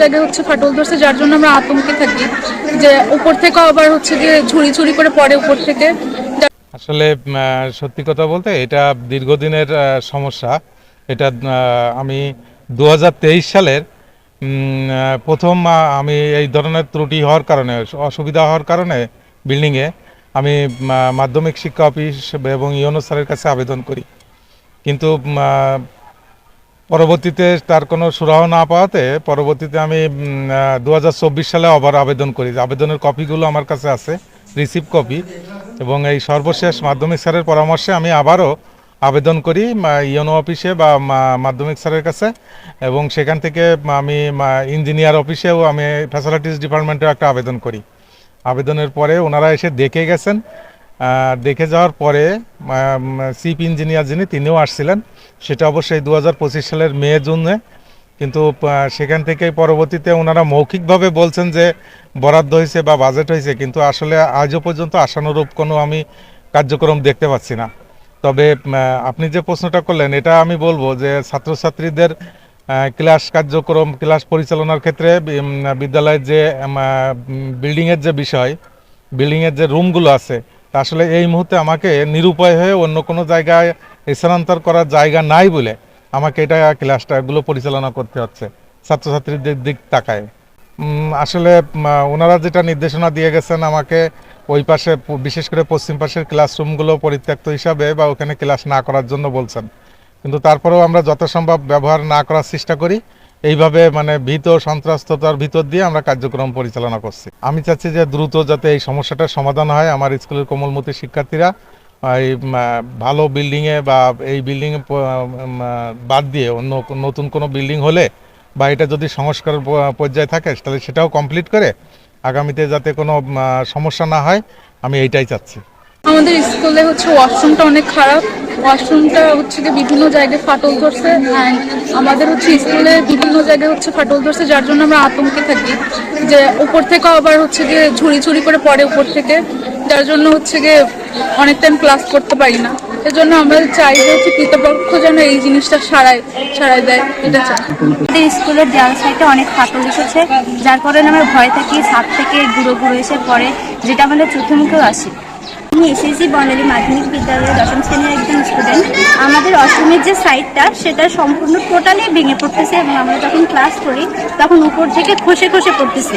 জায়গায় হচ্ছে ফাটল ধরছে, যার জন্য আমরা আতঙ্কে থাকি যে উপর থেকে আবার হচ্ছে গিয়ে ঝুড়ি ঝুড়ি করে পড়ে উপর থেকে। আসলে সত্যি কথা বলতে এটা দীর্ঘদিনের সমস্যা। এটা আমি দু হাজার তেইশ সালের প্রথম আমি এই ধরনের ত্রুটি হওয়ার কারণে, অসুবিধা হওয়ার কারণে বিল্ডিংয়ে আমি মাধ্যমিক শিক্ষা অফিস এবং ইউনো স্যারের কাছে আবেদন করি। কিন্তু পরবর্তীতে তার কোনো সুরাহ না পাওয়াতে পরবর্তীতে আমি দু হাজার চব্বিশ সালে আবার আবেদন করি। আবেদনের কপিগুলো আমার কাছে আছে, রিসিভ কপি। এবং এই সর্বশেষ মাধ্যমিক স্যারের পরামর্শে আমি আবারও আবেদন করি ইউনো অফিসে বা মাধ্যমিক স্যারের কাছে। এবং সেখান থেকে আমি ইঞ্জিনিয়ার অফিসেও আমি ফ্যাসিলিটিস ডিপার্টমেন্টেও একটা আবেদন করি। আবেদনের পরে ওনারা এসে দেখে গেছেন দেখে যাওয়ার পরে চিফ ইঞ্জিনিয়ার যিনি, তিনিও আসছিলেন। সেটা অবশ্যই দু হাজার পঁচিশ সালের মে, জুনে। কিন্তু সেখান থেকে পরবর্তীতে ওনারা মৌখিকভাবে বলছেন যে, বরাদ্দ হয়েছে বা বাজেট হয়েছে। কিন্তু আসলে আজও পর্যন্ত আশানুরূপ কোনো আমি কার্যক্রম দেখতে পাচ্ছি না। তবে আপনি যে প্রশ্নটা করলেন, এটা আমি বলব যে, ছাত্রছাত্রীদের ক্লাস কার্যক্রম, ক্লাস পরিচালনার ক্ষেত্রে বিদ্যালয়ের যে বিল্ডিংয়ের যে বিষয় বিল্ডিংয়ের যে রুমগুলো আছে আসলে এই মুহূর্তে আমাকে নিরুপায় হয়ে অন্য কোনো জায়গায় স্থানান্তর করার জায়গা নাই বলে আমাকে এটা ক্লাসটা এগুলো পরিচালনা করতে হচ্ছে, ছাত্রছাত্রীদের দিক তাকায়। আসলে ওনারা যেটা নির্দেশনা দিয়ে গেছেন আমাকে ওই পাশে, বিশেষ করে পশ্চিম পাশের ক্লাসরুমগুলো পরিত্যক্ত হিসাবে বা ওখানে ক্লাস না করার জন্য বলছেন। কিন্তু তারপরেও আমরা যত সম্ভব ব্যবহার না করার চেষ্টা করি। এইভাবে মানে ভীত সন্ত্রাস্ততার ভিতর দিয়ে আমরা কার্যক্রম পরিচালনা করছি। আমি চাচ্ছি যে দ্রুত যাতে এই সমস্যাটার সমাধান হয়। আমার স্কুলের কোমলমতি শিক্ষার্থীরা এই ভালো বিল্ডিংয়ে বা এই বিল্ডিংয়ে বাদ দিয়ে অন্য নতুন কোনো বিল্ডিং হলে বা এটা যদি সংস্কার পর্যায়ে থাকে, তাহলে সেটাও কমপ্লিট করে আগামীতে যাতে কোনো সমস্যা না হয়, আমি এইটাই চাচ্ছি। আমাদের স্কুলে হচ্ছে ওয়াশরুমটা অনেক খারাপ। ওয়াশরুমটা হচ্ছে গিয়ে বিভিন্ন জায়গায় ফাটল ধরছে অ্যান্ড আমাদের হচ্ছে স্কুলে বিভিন্ন জায়গায় হচ্ছে ফাটল ধরছে, যার জন্য আমরা আতঙ্কে থাকি। যে উপর থেকে আবার হচ্ছে গিয়ে ঝুড়ি ঝুড়ি করে পড়ে উপর থেকে, যার জন্য হচ্ছে গিয়ে অনেক টাইম ক্লাস করতে পারি না। এজন্য আমরা চাই যে হচ্ছে কৃতপক্ষ যেন এই জিনিসটা সারায় সারাই দেয়। এটা চাই। আমাদের স্কুলের দেওয়াল সাইডে অনেক ফাটল এসেছে, যার কারণে আমরা ভয় থাকি, ছাদ থেকে গুঁড়ো গুঁড়ো এসে পড়ে, যেটা আমাদের চোখে মুখেও আসে। আমি এসএসসি বনালী মাধ্যমিক বিদ্যালয়ের দশম শ্রেণির একজন স্টুডেন্ট আমাদের অষ্টমীর যে সাইডটা সেটা সম্পূর্ণ টোটালি ভেঙে পড়তেছে এবং আমরা যখন ক্লাস করি তখন উপর থেকে খসে খসে পড়তেছে।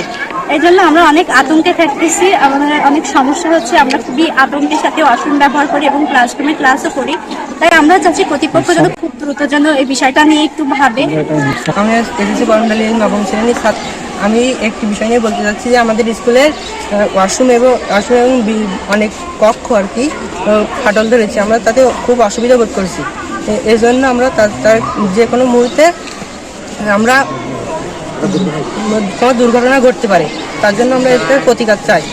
এই জন্য আমরা অনেক আতঙ্কে থাকতেছি আমাদের অনেক সমস্যা হচ্ছে। আমরা খুবই আতঙ্কের সাথে অসম ব্যবহার করি এবং ক্লাসরুমে ক্লাসও করি। তাই আমরা চাচ্ছি কর্তৃপক্ষ যেন খুব দ্রুত যেন এই বিষয়টা নিয়ে একটু ভাবে। আমি এসেছি বরণডালির নবম শ্রেণির ছাত্র আমি একটি বিষয় নিয়ে বলতে চাচ্ছি যে আমাদের স্কুলের ওয়াশরুম এবং ওয়াশরুম এবং অনেক কক্ষ আর কি ফাটল ধরেছে। আমরা তাতে খুব অসুবিধা বোধ করেছি। জন্য আমরা তার তার যে কোনো মুহূর্তে, আমরা কোনো দুর্ঘটনা ঘটতে পারে। তার জন্য আমরা এর প্রতিকার চাই।